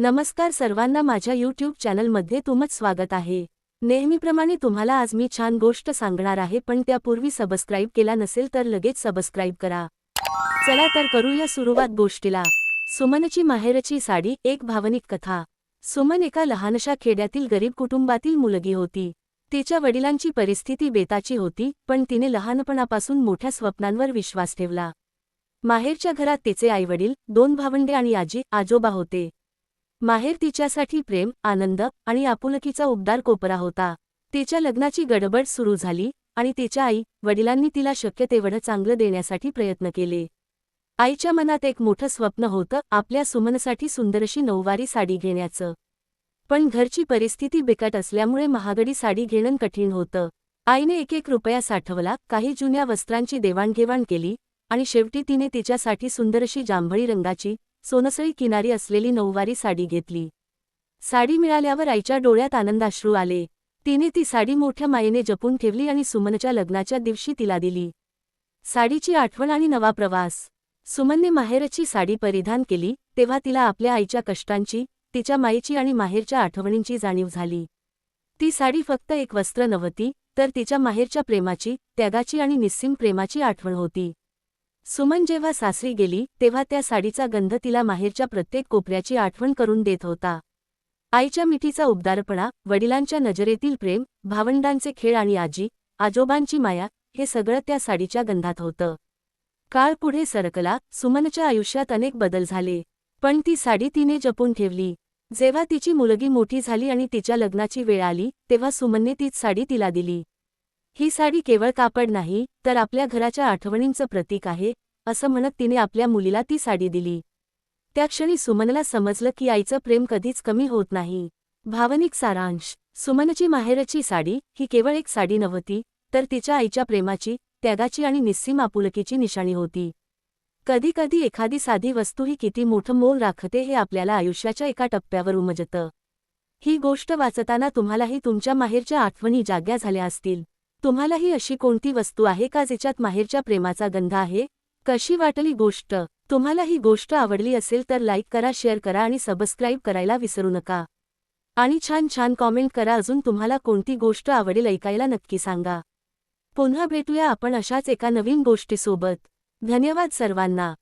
नमस्कार सर्वांना माझ्या यूट्यूब चॅनलमध्ये तुमच स्वागत आहे. नेहमीप्रमाणे तुम्हाला आज मी छान गोष्ट सांगणार आहे पण त्यापूर्वी सबस्क्राईब केला नसेल तर लगेच सबस्क्राईब करा. चला तर करूया सुरुवात गोष्टीला. सुमनची माहेरची साडी एक भावनिक कथा. सुमन एका लहानशा खेड्यातील गरीब कुटुंबातील मुलगी होती. तिच्या वडिलांची परिस्थिती बेताची होती पण तिने लहानपणापासून मोठ्या स्वप्नांवर विश्वास ठेवला. माहेरच्या घरात तिचे आईवडील दोन भावंडे आणि आजी आजोबा होते. माहेर तिच्यासाठी प्रेम आनंद आणि आपुलकीचा उबदार कोपरा होता. तिच्या लग्नाची गडबड सुरू झाली आणि तिच्या आई वडिलांनी तिला शक्य तेवढं चांगलं देण्यासाठी प्रयत्न केले. आईच्या मनात एक मोठं स्वप्न होतं आपल्या सुमनसाठी सुंदरशी नऊवारी साडी घेण्याचं. पण घरची परिस्थिती बिकट असल्यामुळे महागडी साडी घेणं कठीण होतं. आईने एक एक रुपया साठवला काही जुन्या वस्त्रांची देवाणघेवाण केली आणि शेवटी तिने तिच्यासाठी सुंदरशी जांभळी रंगाची सोनसळी किनारी असलेली नऊवारी साडी घेतली. साडी मिळाल्यावर आईच्या डोळ्यात आनंदाश्रू आले. तिने ती साडी मोठ्या मायेने जपून ठेवली आणि सुमनच्या लग्नाच्या दिवशी तिला दिली. साडीची आठवण आणि नवा प्रवास. सुमनने माहेरची साडी परिधान केली तेव्हा तिला आपल्या आईच्या कष्टांची तिच्या माईची आणि माहेरच्या आठवणींची जाणीव झाली. ती साडी फक्त एक वस्त्र नव्हती तर तिच्या माहेरच्या प्रेमाची त्यागाची आणि निस्सिम प्रेमाची आठवण होती. सुमन जेव्हा सासरी गेली तेव्हा त्या साडीचा गंध तिला माहेरच्या प्रत्येक कोपऱ्याची आठवण करून देत होता. आईच्या मिठीचा उबदारपणा वडिलांच्या नजरेतील प्रेम भावंडांचे खेळ आणि आजी आजोबांची माया हे सगळं त्या साडीच्या गंधात होतं. काळ पुढे सरकला सुमनच्या आयुष्यात अनेक बदल झाले. पण ती साडी तिने जपून ठेवली. जेव्हा तिची मुलगी मोठी झाली आणि तिच्या लग्नाची वेळ आली तेव्हा सुमनने तीच साडी तिला दिली. ही साडी केवळ कापड नाही तर आपल्या घराच्या आठवणींचं प्रतीक आहे असं म्हणत तिने आपल्या मुलीला ती साडी दिली. त्या क्षणी सुमनला समजलं की आईचं प्रेम कधीच कमी होत नाही. भावनिक सारांश सुमनची माहेरची साडी ही केवळ एक साडी नव्हती तर तिच्या आईच्या प्रेमाची त्यागाची आणि निस्सीम आपुलकीची निशाणी होती. कधीकधी एखादी साधी वस्तू ही किती मोठं मोल राखते हे आपल्याला आयुष्याच्या एका टप्प्यावर उमजतं. ही गोष्ट वाचताना तुम्हालाही तुमच्या माहेरच्या आठवणी जाग्या झाल्या असतील. तुम्हालाही अशी कोणती वस्तू आहे का जिच्यात माहेरच्या प्रेमाचा गंध आहे? कशी वाटली गोष्ट? तुम्हाला ही गोष्ट आवडली असेल तर लाईक करा शेअर करा आणि सबस्क्राईब करायला विसरू नका. आणि छान छान कॉमेंट करा अजून तुम्हाला कोणती गोष्ट आवडेल ऐकायला नक्की सांगा. पुन्हा भेटूया आपण अशाच एका नवीन गोष्टीसोबत. धन्यवाद सर्वांना.